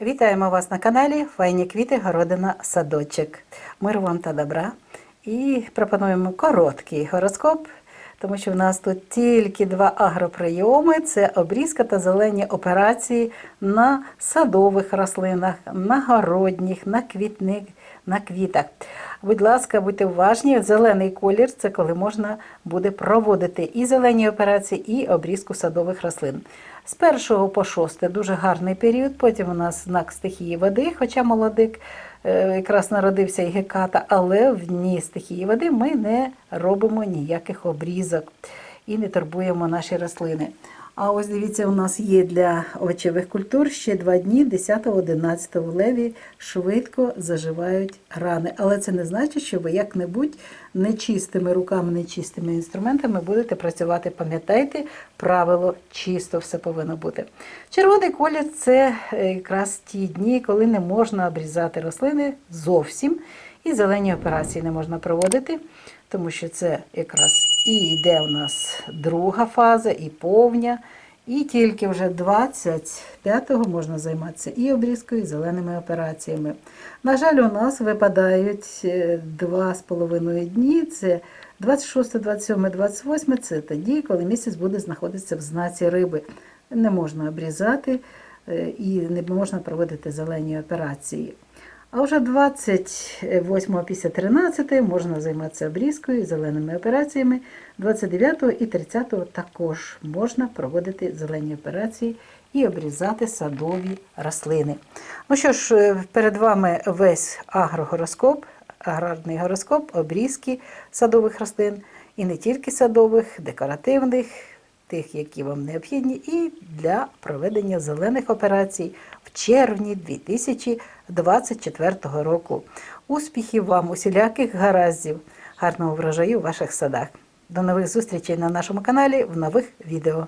Вітаємо вас на каналі Файні квіти, городина, садочок. Мир вам та добра. І пропонуємо короткий гороскоп, тому що в нас тут тільки два агроприйоми: це обрізка та зелені операції на садових рослинах, на городніх, на квітник, на квітах. Будь ласка, будьте уважні. Зелений колір це коли можна буде проводити і зелені операції, і обрізку садових рослин. З 1 по 6 дуже гарний період. Потім у нас знак стихії води, хоча молодик якраз народився і геката, але в дні стихії води ми не робимо ніяких обрізок і не турбуємо наші рослини. А ось дивіться, у нас є для овочевих культур ще два дні, 10-11 в леві, швидко заживають рани. Але це не значить, що ви як-небудь нечистими руками, нечистими інструментами будете працювати. Пам'ятайте, правило чисто все повинно бути. Червоний колір це е, якраз ті дні, коли не можна обрізати рослини зовсім, і зелені операції не можна проводити, тому що це якраз і йде у нас друга фаза, і повня. І тільки вже 25-го можна займатися і обрізкою, і зеленими операціями. На жаль, у нас випадають е, два з половиною дні. Це 26, 27, 28 це тоді, коли місяць буде знаходитися в знаці риби. Не можна обрізати е, і не можна проводити зелені операції. А вже 28 після 13 можна займатися обрізкою, зеленими операціями. 29 і 30 також можна проводити зелені операції і обрізати садові рослини. Ну що ж, е, перед вами весь агрогороскоп, аграрний гороскоп, обрізки садових рослин і не тільки садових, декоративних, тих, які вам необхідні, і для проведення зелених операцій в червні 2024 року. Успіхів вам, усіляких гараздів, гарного врожаю в ваших садах. До нових зустрічей на нашому каналі в нових відео.